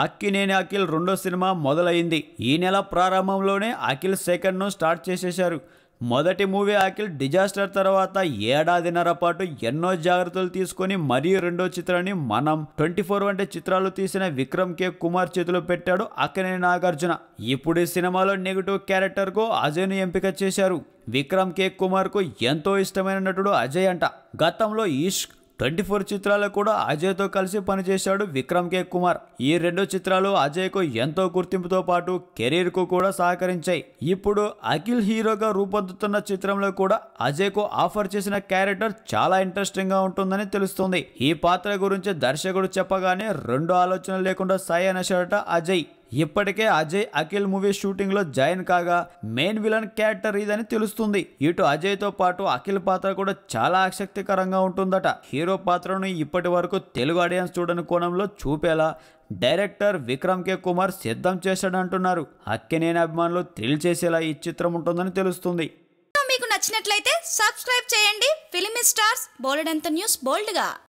అక్కినేని అఖిల్ రెండో సినిమా మొదలైంది. ఈ నెల ప్రారంభంలోనే అఖిల్ సెకండ్ను స్టార్ట్ చేసేశారు. మొదటి మూవీ అఖిల్ డిజాస్టర్ తర్వాత ఏడాదిన్నర పాటు ఎన్నో జాగ్రత్తలు తీసుకొని మరీ రెండో చిత్రాన్ని మనం ట్వంటీ ఫోర్ వంటి చిత్రాలు తీసిన విక్రమ్ కే. కుమార్ చేతిలో పెట్టాడు అక్కినేని నాగార్జున. ఇప్పుడు ఈ సినిమాలో నెగిటివ్ క్యారెక్టర్కు అజయ్ను ఎంపిక చేశారు. విక్రమ్ కే. కుమార్కు ఎంతో ఇష్టమైన నటుడు అజయ్ అంట. గతంలో ఈష్క్ ట్వంటీ ఫోర్ చిత్రాలు కూడా అజయ్తో కలిసి పనిచేశాడు విక్రమ్ కే. కుమార్. ఈ రెండు చిత్రాలు అజయ్కు ఎంతో గుర్తింపుతో పాటు కెరీర్కు కూడా సహకరించాయి. ఇప్పుడు అఖిల్ హీరోగా రూపొందుతున్న చిత్రంలో కూడా అజయ్కు ఆఫర్ చేసిన క్యారెక్టర్ చాలా ఇంట్రెస్టింగ్గా ఉంటుందని తెలుస్తుంది. ఈ పాత్ర గురించి దర్శకుడు చెప్పగానే రెండు ఆలోచనలు లేకుండా సాయి అనేసాడట అజయ్ ఇప్పటికే అజయ్ అఖిల్ మూవీ షూటింగ్లో జాయిన్ కాగా మెయిన్ విలన్ క్యారెక్టర్ ఇదని తెలుస్తుంది. ఇటు అజయ్తో పాటు అఖిల్ పాత్ర కూడా చాలా ఆసక్తికరంగా ఉంటుందట. హీరో పాత్రను ఇప్పటి వరకు తెలుగు ఆడియన్స్ చూడని కోణంలో చూపేలా డైరెక్టర్ విక్రమ్ కే. కుమార్ సిద్ధం చేశాడంటున్నారు. అక్కినేని అభిమానులు థ్రిల్ చేసేలా ఈ చిత్రం ఉంటుందని తెలుస్తుంది. మీకు నచ్చినట్లయితే సబ్స్క్రైబ్ చేయండి. ఫిలిమి స్టార్స్ బోలెడంత న్యూస్ బోల్డ్గా.